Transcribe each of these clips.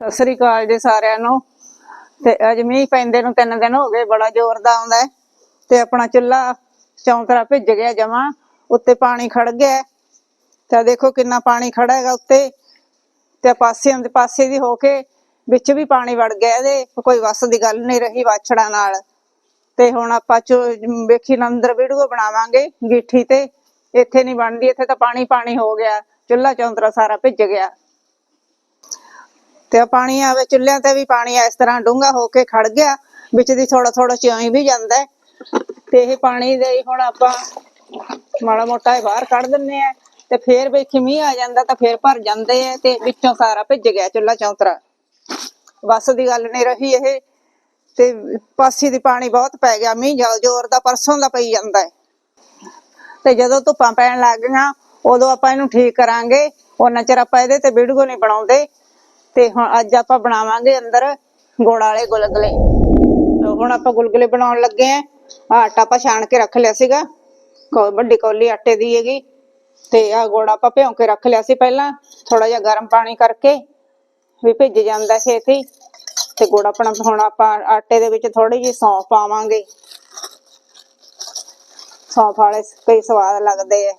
ਸਤਿ ਸ੍ਰੀ ਅਕਾਲ ਜੀ ਸਾਰਿਆਂ ਨੂੰ। ਤੇ ਅੱਜ ਮੀਂਹ ਪੈਂਦੇ ਨੂੰ ਤਿੰਨ ਦਿਨ ਹੋ ਗਏ, ਬੜਾ ਜ਼ੋਰ ਦਾ ਆਉਂਦਾ ਹੈ। ਤੇ ਆਪਣਾ ਚੁੱਲ੍ਹਾ ਚੌਂਤਰਾ ਭਿੱਜ ਗਿਆ ਜਮਾ, ਉੱਤੇ ਪਾਣੀ ਖੜ ਗਿਆ ਹੈ। ਤਾਂ ਦੇਖੋ ਕਿੰਨਾ ਪਾਣੀ ਖੜਾ ਹੈਗਾ ਉੱਤੇ। ਤੇ ਪਾਸਿਆਂ ਦੇ ਪਾਸੇ ਦੀ ਹੋ ਕੇ ਵਿੱਚ ਵੀ ਪਾਣੀ ਵੜ ਗਿਆ ਇਹਦੇ, ਕੋਈ ਵੱਸ ਦੀ ਗੱਲ ਨਹੀਂ ਰਹੀ ਵਾਛੜਾਂ ਨਾਲ। ਤੇ ਹੁਣ ਆਪਾਂ ਚੋ ਵੇਖੀ ਅੰਦਰ ਵੀਡੀਓ ਬਣਾਵਾਂਗੇ ਗੀਠੀ ਤੇ। ਇੱਥੇ ਨਹੀਂ ਬਣਦੀ, ਇੱਥੇ ਤਾਂ ਪਾਣੀ ਪਾਣੀ ਹੋ ਗਿਆ। ਚੁੱਲ੍ਹਾ ਚੌਂਤਰਾ ਸਾਰਾ ਭਿੱਜ ਗਿਆ। ਤੇ ਉਹ ਪਾਣੀ ਆਵੇ, ਚੁੱਲ੍ਹਿਆਂ ਤੇ ਵੀ ਪਾਣੀ ਇਸ ਤਰ੍ਹਾਂ ਡੂੰਘਾ ਹੋ ਕੇ ਖੜ ਗਿਆ, ਵਿੱਚ ਦੀ ਥੋੜਾ ਥੋੜਾ ਚੋਈ ਵੀ ਜਾਂਦਾ ਹੈ। ਤੇ ਇਹ ਪਾਣੀ ਦੇ ਹੀ ਹੁਣ ਆਪਾਂ ਮਾੜਾ ਮੋਟਾ ਇਹ ਬਾਹਰ ਕੱਢ ਦਿੰਨੇ ਆ ਤੇ ਫੇਰ ਵੇਖੀ ਮੀਂਹ ਆ ਜਾਂਦਾ ਤਾਂ ਫੇਰ ਭਰ ਜਾਂਦੇ ਆ ਤੇ ਵਿੱਚੋਂ ਸਾਰਾ ਭਿੱਜ ਗਿਆ ਚੁੱਲ੍ਹਾ ਚੌਂਤਰਾ। ਬਸ ਦੀ ਗੱਲ ਨਹੀਂ ਰਹੀ ਇਹ, ਤੇ ਪਾਸੀ ਦੀ ਪਾਣੀ ਬਹੁਤ ਪੈ ਗਿਆ, ਮੀਂਹ ਜਲ ਜ਼ੋਰ ਦਾ ਪਰਸੋਂ ਦਾ ਪਈ ਜਾਂਦਾ ਹੈ। ਤੇ ਜਦੋਂ ਧੁੱਪਾਂ ਪੈਣ ਲੱਗ ਗਈਆਂ, ਉਦੋਂ ਆਪਾਂ ਇਹਨੂੰ ਠੀਕ ਕਰਾਂਗੇ, ਉਹਨਾਂ ਚਿਰ ਆਪਾਂ ਇਹਦੇ ਤੇ ਵੀਡੀਓ ਨਹੀਂ ਬਣਾਉਂਦੇ। ਤੇ ਹੁਣ ਅੱਜ ਆਪਾਂ ਬਣਾਵਾਂਗੇ ਅੰਦਰ ਗੁੜ ਵਾਲੇ ਗੁਲਗੁਲੇ। ਤੇ ਹੁਣ ਆਪਾਂ ਗੁਲਗੁਲੇ ਬਣਾਉਣ ਲੱਗੇ ਆਂ। ਆਟਾ ਆਪਾਂ ਛਾਣ ਕੇ ਰੱਖ ਲਿਆ ਸੀਗਾ। ਕੋ ਵੱਡੀ ਕੌਲੀ ਆਟੇ ਦੀ ਹੈਗੀ। ਤੇ ਆ ਗੁੜ ਆਪਾਂ ਭਿਉਂ ਕੇ ਰੱਖ ਲਿਆ ਸੀ ਪਹਿਲਾਂ। ਥੋੜਾ ਜਿਹਾ ਗਰਮ ਪਾਣੀ ਕਰਕੇ ਵੀ ਭਿੱਜ ਜਾਂਦਾ ਛੇਤੀ ਤੇ ਗੁੜ ਆਪਣਾ ਹੁਣ ਆਪਾਂ ਆਟੇ ਦੇ ਵਿੱਚ ਥੋੜੀ ਜਿਹੀ ਸੌਂਫ ਪਾਵਾਂਗੇ। ਸੌਂਫ ਵਾਲੇ ਕਈ ਸਵਾਦ ਲੱਗਦੇ ਆ।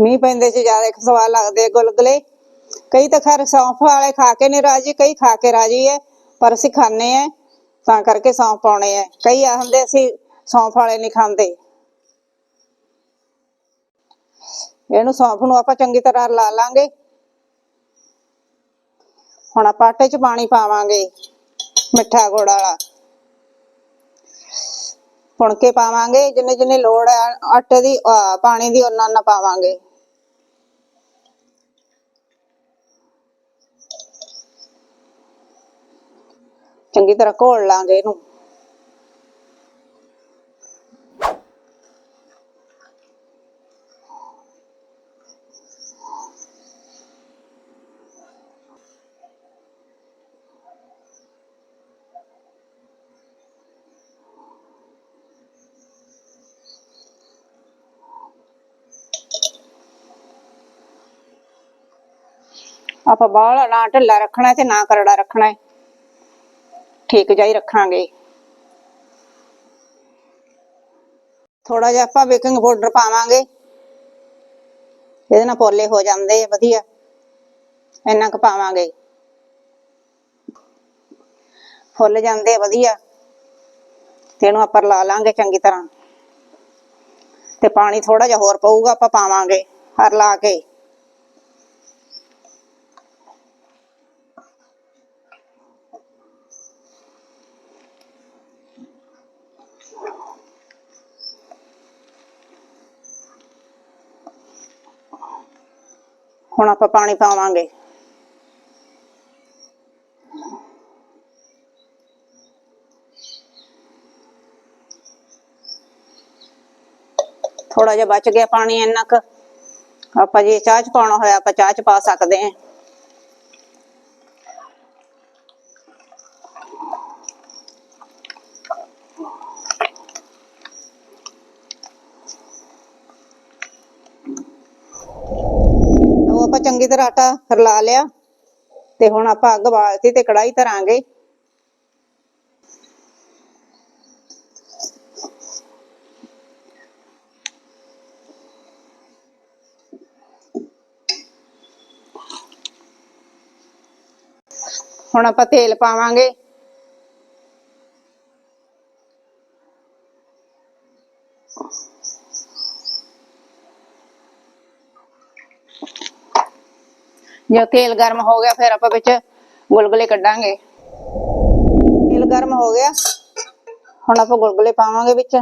ਮੀਂਹ ਪੈਂਦੇ ਚ ਜ਼ਿਆਦਾ ਸਵਾਦ ਲੱਗਦੇ ਆ ਗੁਲਗੁਲੇ। ਕਈ ਤਾਂ ਖੈਰ ਸੌਂਫ ਵਾਲੇ ਖਾ ਕੇ ਨਹੀਂ ਰਾਜੀ, ਕਈ ਖਾ ਕੇ ਰਾਜੀ ਹੈ ਪਰ ਅਸੀਂ ਖਾਂਦੇ ਆ ਤਾਂ ਕਰਕੇ ਸੌਂਫ ਪਾਉਣੇ ਆ ਕਈ ਆਖਦੇ ਅਸੀਂ ਸੌਂਫ ਵਾਲੇ ਨਹੀਂ ਖਾਂਦੇ। ਇਹਨੂੰ ਸੌਂਫ ਨੂੰ ਆਪਾਂ ਚੰਗੀ ਤਰ੍ਹਾਂ ਲਾ ਲਾਂਗੇ। ਹੁਣ ਆਪਾਂ ਆਟੇ 'ਚ ਪਾਣੀ ਪਾਵਾਂਗੇ, ਮਿੱਠਾ ਗੁੜ ਵਾਲਾ। ਪੁਣ ਕੇ ਪਾਵਾਂਗੇ, ਜਿੰਨੇ ਜਿੰਨੇ ਲੋੜ ਹੈ ਆਟੇ ਦੀ, ਅਹ ਪਾਣੀ ਦੀ ਉਹਨਾਂ ਉਹਨਾਂ ਪਾਵਾਂਗੇ। ਚੰਗੀ ਤਰ੍ਹਾਂ ਘੋਲ ਲਾਂਗੇ ਇਹਨੂੰ। ਆਪਾਂ ਬਾਹਲਾ ਨਾ ਢਿੱਲਾ ਰੱਖਣਾ ਤੇ ਨਾ ਕਰੜਾ ਰੱਖਣਾ ਹੈ ਠੀਕ ਜਿਹਾ ਰੱਖਾਂਗੇ। ਥੋੜਾ ਜਿਹਾ ਆਪਾਂ ਬੇਕਿੰਗ ਪਾਊਡਰ ਪਾਵਾਂਗੇ। ਇਹਦੇ ਨਾਲ ਪੋਲੇ ਹੋ ਜਾਂਦੇ ਆ ਵਧੀਆ। ਇੰਨਾ ਕੁ ਪਾਵਾਂਗੇ। ਫੁੱਲ ਜਾਂਦੇ ਆ ਵਧੀਆ। ਤੇ ਇਹਨੂੰ ਆਪਾਂ ਲਾ ਲਾਂਗੇ ਚੰਗੀ ਤਰ੍ਹਾਂ। ਤੇ ਪਾਣੀ ਥੋੜਾ ਜਿਹਾ ਹੋਰ ਪਊਗਾ, ਆਪਾਂ ਪਾਵਾਂਗੇ ਹਰ ਲਾ ਕੇ। ਹੁਣ ਆਪਾਂ ਪਾਣੀ ਪਾਵਾਂਗੇ। ਥੋੜਾ ਜਿਹਾ ਬਚ ਗਿਆ ਪਾਣੀ ਇੰਨਾ ਕੁ। ਆਪਾਂ ਜੇ ਚਾਹ ਚ ਪਾਉਣਾ ਹੋਇਆ, ਆਪਾਂ ਚਾਹ ਚ ਪਾ ਸਕਦੇ ਹਾਂ ਉਹ ਆਪਾਂ ਚੰਗੀ ਤਰ੍ਹਾਂ ਆਟਾ ਰਲਾ ਲਿਆ ਤੇ ਹੁਣ ਆਪਾਂ ਅੱਗ ਬਾਲਤੀ ਤੇ ਕੜਾਈ ਧਰਾਂਗੇ। ਹੁਣ ਆਪਾਂ ਤੇਲ ਪਾਵਾਂਗੇ। ਜੇ ਤੇਲ ਗਰਮ ਹੋ ਗਿਆ, ਫਿਰ ਆਪਾਂ ਵਿੱਚ ਗੁਲਗੁਲੇ ਕੱਢਾਂਗੇ। ਤੇਲ ਗਰਮ ਹੋ ਗਿਆ, ਹੁਣ ਆਪਾਂ ਗੁਲਗੁਲੇ ਪਾਵਾਂਗੇ ਵਿੱਚ।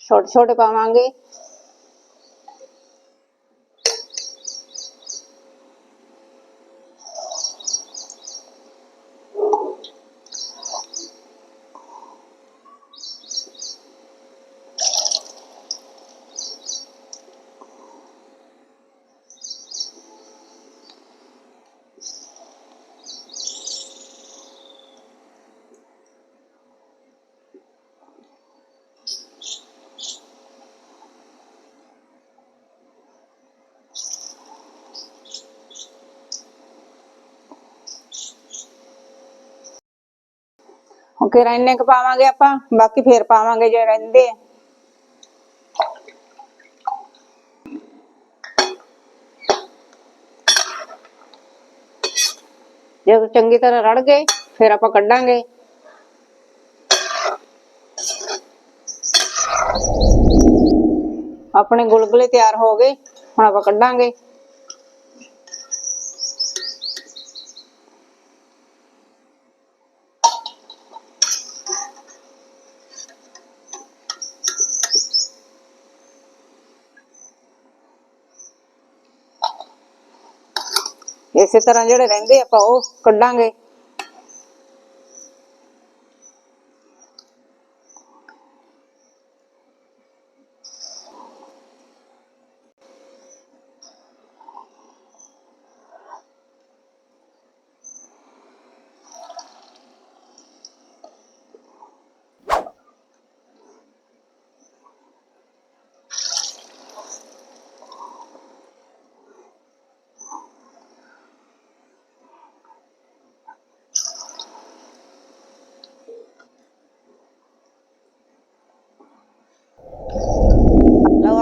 ਛੋਟੇ ਛੋਟੇ ਪਾਵਾਂਗੇ। ਹੁਣ ਕਿਰਾ ਇੰਨੇ ਪਾਵਾਂਗੇ ਆਪਾਂ? ਬਾਕੀ ਫੇਰ ਪਾਵਾਂਗੇ ਜੇ ਰਹਿੰਦੇ। ਆ ਜਦੋਂ ਚੰਗੀ ਤਰ੍ਹਾਂ ਰੜ ਗਏ, ਫਿਰ ਆਪਾਂ ਕੱਢਾਂਗੇ। ਆਪਣੇ ਗੁਲਗੁਲੇ ਤਿਆਰ ਹੋ ਗਏ, ਹੁਣ ਆਪਾਂ ਕੱਢਾਂਗੇ। ਇਸੇ ਤਰ੍ਹਾਂ ਜਿਹੜੇ ਰਹਿੰਦੇ ਆਪਾਂ ਉਹ ਕੱਢਾਂਗੇ।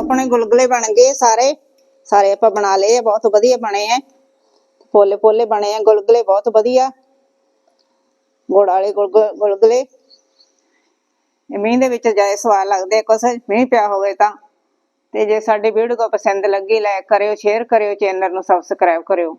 ਆਪਣੇ ਗੁਲਗੁਲੇ ਬਣ ਗਏ ਸਾਰੇ। ਸਾਰੇ ਆਪਾਂ ਬਣਾ ਲਏ ਬਹੁਤ ਵਧੀਆ ਬਣੇ ਆ। ਪੋਲੇ ਪੋਲੇ ਬਣੇ ਆ ਗੁਲਗੁਲੇ ਬਹੁਤ ਵਧੀਆ। ਗੁੜ ਵਾਲੇ ਗੁਲਗ- ਗੁਲਗੁਲੇ। ਮੀਂਹ ਦੇ ਵਿੱਚ ਜਾਏ ਸਵਾਦ ਲੱਗਦੇ ਆ, ਕੁਛ ਮੀਂਹ ਪਿਆ ਹੋਵੇ ਤਾਂ। ਤੇ ਜੇ ਸਾਡੀ ਵੀਡੀਓ ਪਸੰਦ ਲੱਗੀ ਲਾਇਕ ਕਰਿਓ ਸ਼ੇਅਰ ਕਰਿਓ ਚੈਨਲ ਨੂੰ ਸਬਸਕ੍ਰਾਈਬ ਕਰਿਓ।